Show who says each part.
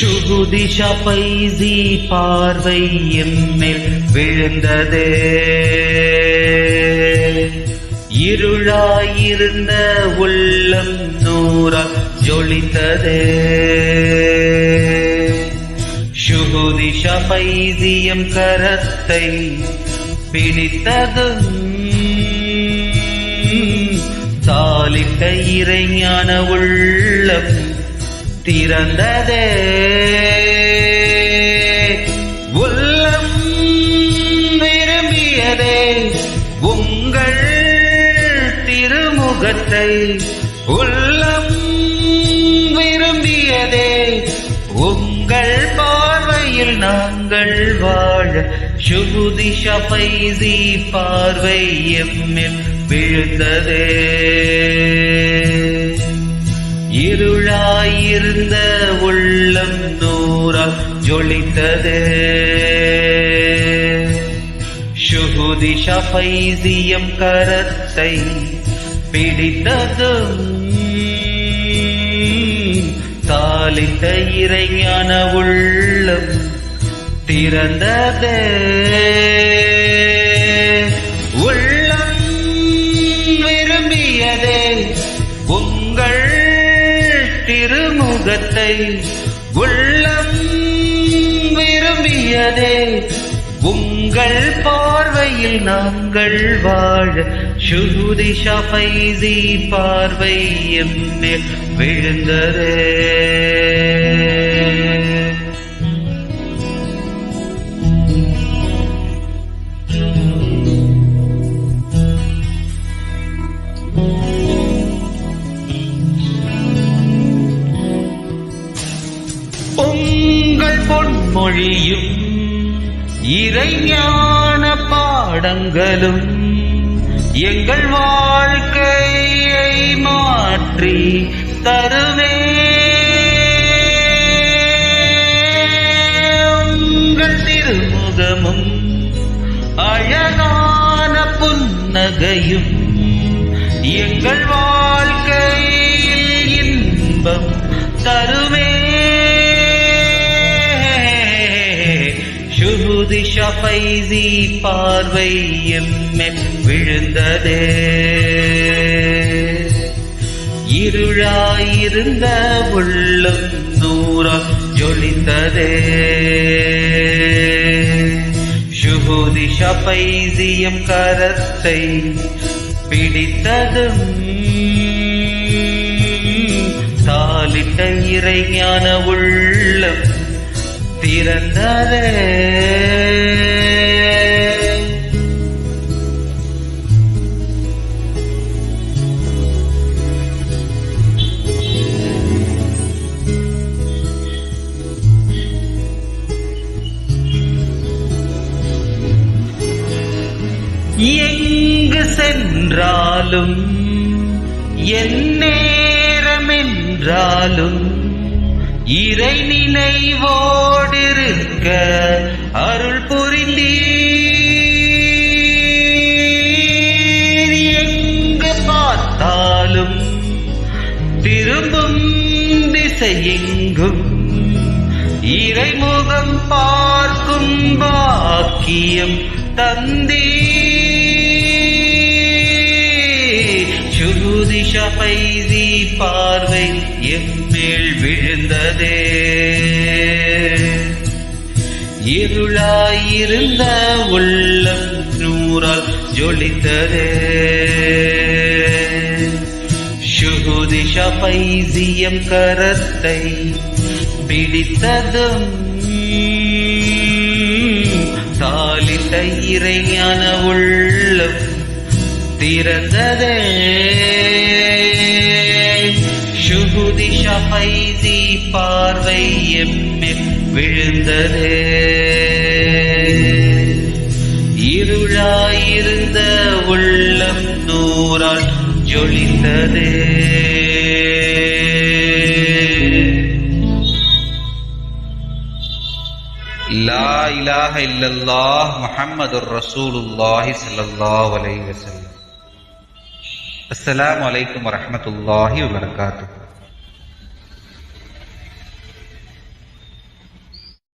Speaker 1: சுகுதிஷா பைசி பார்வை எம்மில் விழுந்ததே. இருளாயிருந்த உள்ளம் நூறா ஜொலித்ததே. சுகுதிஷா பைசியம் கரத்தை பிடித்ததும் தாலிட்ட இறைஞான உள்ளம் திறந்ததே. திருமுகத்தை உள்ளம் விரும்பியதே. உங்கள் பார்வையில் நாங்கள் வாழ சுகுதி ஷபைசி பார்வை எம்மில் விழுந்ததே. இருளாயிருந்த உள்ளம் நூறா ஜொலித்ததே. சுகுதி ஷபைசியம் கரத்தை பிடித்ததும் தாலிட்ட இறைஞான உள்ளம் திறந்ததே. உள்ளம் விரும்பியதே. உங்கள் திருமுகத்தை உள்ளம் விரும்பியதே. உங்கள் பார்வையில் நாங்கள் வாழ சுகுதி ஷபைசி பார்வை எம்மில் விழுந்ததே உங்கள் பொன்மொழியும் இறைஞான பாடங்களும் எங்கள் வாழ்க்கையை மாற்றி தருவே. உங்கள் திருமுகமும் அழகான புன்னகையும் எங்கள் வாழ்க்கையில் இன்பம் தருவே சுகுதி ஷபைசி பார்வை எம்மெல் விழுந்ததே. இருளாயிருந்த உள்ளம் தூரம் ஜொலித்ததே. சுகுதி ஷபைசியம் கரத்தை பிடித்ததும் தாலிட்ட இறைஞான உள்ளம் பிறந்தாரே எங்கு சென்றாலும் என் நேரமென்றாலும் இறை நினைவோடிருக்க அருள் புரிந்தீர். எங்கு பார்த்தாலும் திரும்பும் திசையெங்கும் இறைமுகம் பார்க்கும் பாக்கியம் தந்தீ சுகுதி ஷபைசி பார்வை கீழ் விழுந்ததே. இருளாயிருந்த உள்ளம் நூறால் ஜொலித்ததே. சுகுதி ஷபைசியம் கரத்தை பிடித்ததும் தாளித்த இறைஞான உள்ளம் திறந்ததே. ஷஹைதி பார்வை எம்மில் விழுந்தது. இருளாயிருந்த உள்ளம் நூறால் ஜொலித்தது லா இலாஹ இல்லல்லாஹ் முஹம்மதுர் ரசூலுல்லாஹி ஸல்லல்லாஹு அலைஹி வஸல்லம். அஸ்ஸலாமு அலைக்கும் வரஹ்மத்துல்லாஹி வபரகாத்துஹு.